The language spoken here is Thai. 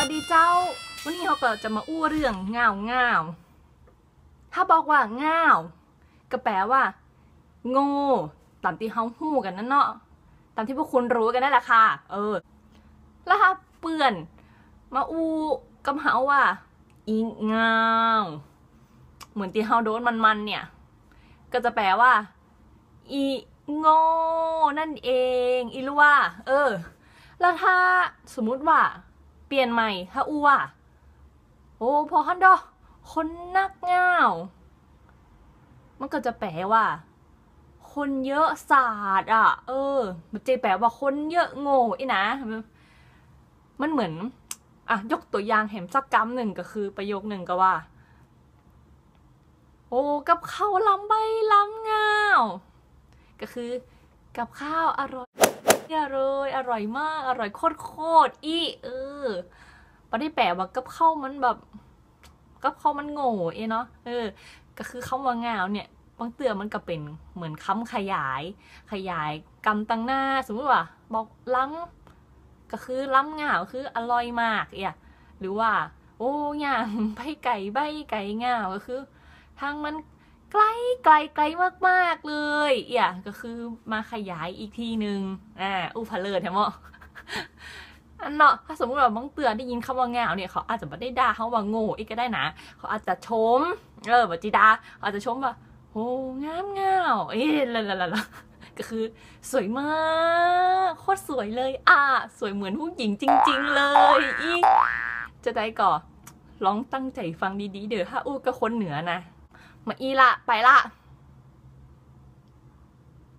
วัสดีเจ้า วันนี้เขาก็จะมาอู้เรื่องง่าวง่าวถ้าบอกว่าง่าวก็แปลว่า โง่ตามที่เขาหู้กันนั่นเนาะตามที่พวกคุณรู้กันนั่นแหละค่ะ เออ แล้วถ้าเปื่อน มาอู้กับเขาว่า อีง่าวเหมือนที่เฮาโดนมันๆเนี่ย ก็จะแปลว่า อีโง่นั่นเอง อีรู้ว่า เออ แล้วถ้าสมมุติว่า เปลี่ยนใหม่ถ้าอู้ว่าโอ้พอฮันดอคนนักงาวมันก็จะแปลว่า คนเยอะศาสตร์อะ เออ มันจะแปลว่าคนเยอะโง่อีนะ มันเหมือน อะ ยกตัวอย่างแหมสักกำหนึ่งก็คือประโยคหนึ่งก็ว่า โอ้กับข้าวล้ำใบล้ำงาวก็คือ กับข้าวอร่อย อร่อยอร่อยมาก อร่อยโคตรโคตรอีเออไม่ได้แปลว่ากับข้าวมันแบบ กับข้าวมันโง่เอเนาะเออ ก็คือคำว่างาวเนี่ยบางเตือมันก็เป็นเหมือนคำขยาย ขยายกำตังหน้า สมมติว่า บอกล้ำก็คือล้ำงาวคืออร่อยมากเอ่ยหรือว่า โอ้ย่างใบไก่ใบไก่งาวก็คือทางมัน ไกลไกลไกลมากๆเลยเอี่ยก็คือมาขยายอีกทีหนึ่งอ่าอุพาเลิศแท้หมออันเนาะถ้าสมมติว่าบางเตือนได้ยินคำว่างาเนี่ยเขาอาจจะไม่ได้ด่าเขาว่าโง่อีกก็ได้นะ เขาอาจจะชม เออบัจิดาเขาอาจจะชมว่าโอ้งามงาเอ๊ะละละละละก็คือ สวยมากโคตรสวยเลย อะสวยเหมือนผู้หญิงจริง ๆ เลยอีจะได้ก่อลองตั้งใจฟังดีๆ เด้อถ้าอู้ก็คนเหนือนะ มาอีละไปละ